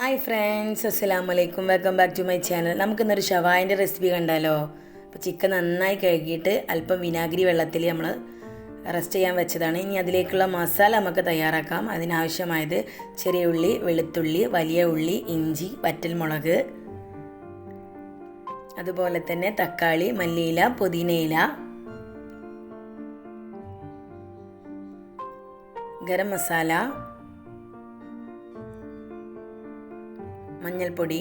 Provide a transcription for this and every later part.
Hi friends അസ്സലാം വലൈക്കും welcome back to my channel നമുക്കിന്നൊരു ഷവായിന്റെ റെസിപ്പി കണ്ടാലോ? അപ്പോൾ ചിക്കൻ നന്നായി കഴുകിയിട്ട് അല്പം വിനാഗിരി വെള്ളത്തിൽ നമ്മൾ റെസ്റ്റ് ചെയ്യാൻ വെച്ചതാണ്. ഇനി അതിലേക്കുള്ള മസാല നമുക്ക് തയ്യാറാക്കാം. അതിനാവശ്യമായത് ചെറിയ ഉള്ളി വെളുത്തുള്ളി വലിയ ഉള്ളി ഇഞ്ചി വറ്റൽമുളക്. അതുപോലെ തന്നെ തക്കാളി മല്ലിയില പുതിനയില. ഗരം മസാല. മഞ്ഞൾപ്പൊടി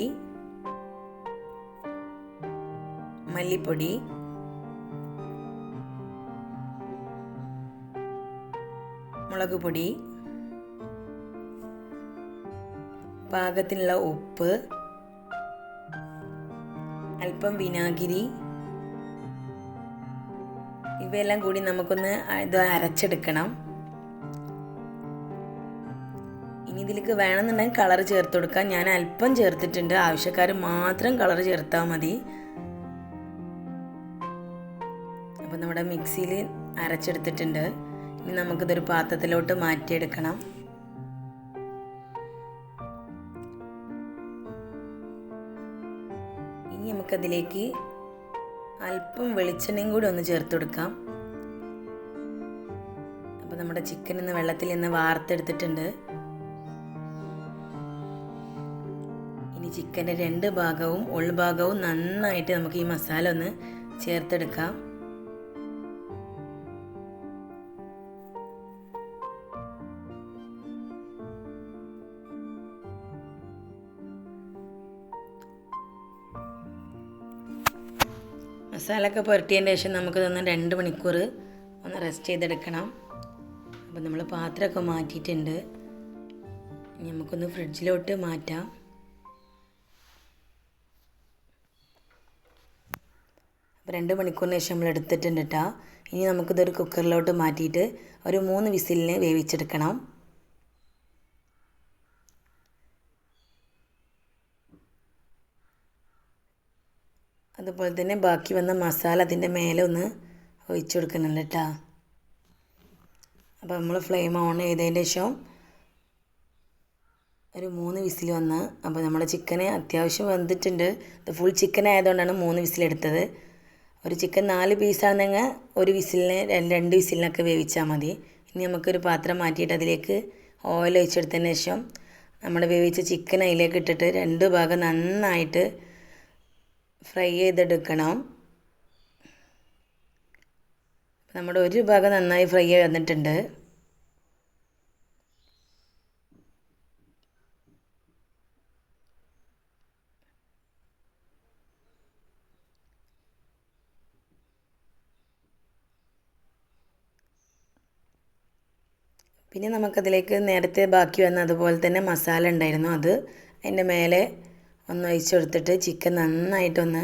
മല്ലിപ്പൊടി മുളക് പൊടി പാകത്തിനുള്ള ഉപ്പ് അല്പം വിനാഗിരി. ഇവയെല്ലാം കൂടി നമുക്കൊന്ന് ഇത് അരച്ചെടുക്കണം. ഇതിലേക്ക് വേണമെന്നുണ്ടെങ്കിൽ കളർ ചേർത്ത് കൊടുക്കാം. ഞാൻ അല്പം ചേർത്തിട്ടുണ്ട്. ആവശ്യക്കാർ മാത്രം കളർ ചേർത്താൽ മതി. അപ്പം നമ്മുടെ മിക്സിയിൽ അരച്ചെടുത്തിട്ടുണ്ട്. ഇനി നമുക്കിതൊരു പാത്രത്തിലോട്ട് മാറ്റിയെടുക്കണം. ഇനി നമുക്കതിലേക്ക് അല്പം വെളിച്ചെണ്ണയും കൂടി ഒന്ന് ചേർത്ത് കൊടുക്കാം. അപ്പോൾ നമ്മുടെ ചിക്കൻ ഇന്ന് വെള്ളത്തിൽ നിന്ന് വാർത്തെടുത്തിട്ടുണ്ട്. ഇനി ചിക്കന്റെ രണ്ട് ഭാഗവും ഉൾഭാഗവും നന്നായിട്ട് നമുക്ക് ഈ മസാല ഒന്ന് ചേർത്തെടുക്കാം. മസാലയൊക്കെ പുരട്ടിയതിന് ശേഷം നമുക്ക് തന്നെ രണ്ട് മണിക്കൂർ ഒന്ന് റെസ്റ്റ് ചെയ്തെടുക്കണം. അപ്പോൾ നമ്മൾ പാത്രമൊക്കെ മാറ്റിയിട്ടുണ്ട്. നമുക്കൊന്ന് ഫ്രിഡ്ജിലോട്ട് മാറ്റാം. അപ്പോൾ രണ്ട് മണിക്കൂറിന് ശേഷം നമ്മൾ എടുത്തിട്ടുണ്ട് കേട്ടോ ഇനി നമുക്കിതൊരു കുക്കറിലോട്ട് മാറ്റിയിട്ട് ഒരു മൂന്ന് വിസിലിന് വേവിച്ചെടുക്കണം. അതുപോലെ തന്നെ ബാക്കി വന്ന മസാല അതിന്റെ മേലെ ഒന്ന് ഒഴിച്ചു കൊടുക്കുന്നുണ്ട് കേട്ടോ അപ്പോൾ നമ്മൾ ഫ്ലെയിം ഓൺ ചെയ്തതിന്റെ ശേഷം ഒരു മൂന്ന് വിസിൽ വന്ന് അപ്പോൾ നമ്മുടെ ചിക്കനെ അത്യാവശ്യം വന്നിട്ടുണ്ട് ഫുൾ ചിക്കൻ ആയതുകൊണ്ടാണ് മൂന്ന് വിസിലെടുത്തത്. ഒരു ചിക്കൻ നാല് പീസാണെങ്കിൽ ഒരു വിസിലിന് രണ്ട് വിസിലിനൊക്കെ വേവിച്ചാൽ മതി. ഇനി നമുക്കൊരു പാത്രം മാറ്റിയിട്ട് അതിലേക്ക് ഓയിൽ ഒഴിച്ചെടുത്തതിന് ശേഷം നമ്മൾ വേവിച്ച ചിക്കൻ അതിലേക്ക് ഇട്ടിട്ട് രണ്ട് ഭാഗം നന്നായിട്ട് ഫ്രൈ ചെയ്തെടുക്കണം. നമ്മുടെ ഒരു ഭാഗം നന്നായി ഫ്രൈ വന്നിട്ടുണ്ട്. പിന്നെ നമുക്കതിലേക്ക് നേരത്തെ ബാക്കി വന്ന അതുപോലെ തന്നെ മസാല ഉണ്ടായിരുന്നു അത്. അതിന്റെ മേലെ ഒന്ന് ഒഴിച്ചെടുത്തിട്ട് ചിക്കൻ നന്നായിട്ടൊന്ന്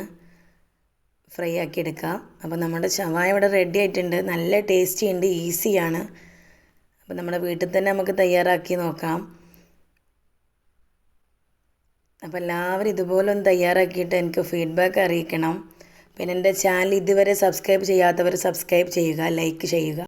ഫ്രൈ ആക്കി എടുക്കാം അപ്പോൾ നമ്മുടെ ഷവായ ഇവിടെ റെഡി ആയിട്ടുണ്ട്. നല്ല ടേസ്റ്റി ഉണ്ട്. ഈസിയാണ് അപ്പോൾ നമ്മുടെ വീട്ടിൽ തന്നെ നമുക്ക് തയ്യാറാക്കി നോക്കാം. അപ്പോൾ എല്ലാവരും ഇതുപോലെ ഒന്ന് തയ്യാറാക്കിയിട്ട് എനിക്ക് ഫീഡ്ബാക്ക് അറിയിക്കണം. പിന്നെ എന്റെ ചാനൽ ഇതുവരെ സബ്സ്ക്രൈബ് ചെയ്യാത്തവർ സബ്സ്ക്രൈബ് ചെയ്യുക ലൈക്ക് ചെയ്യുക.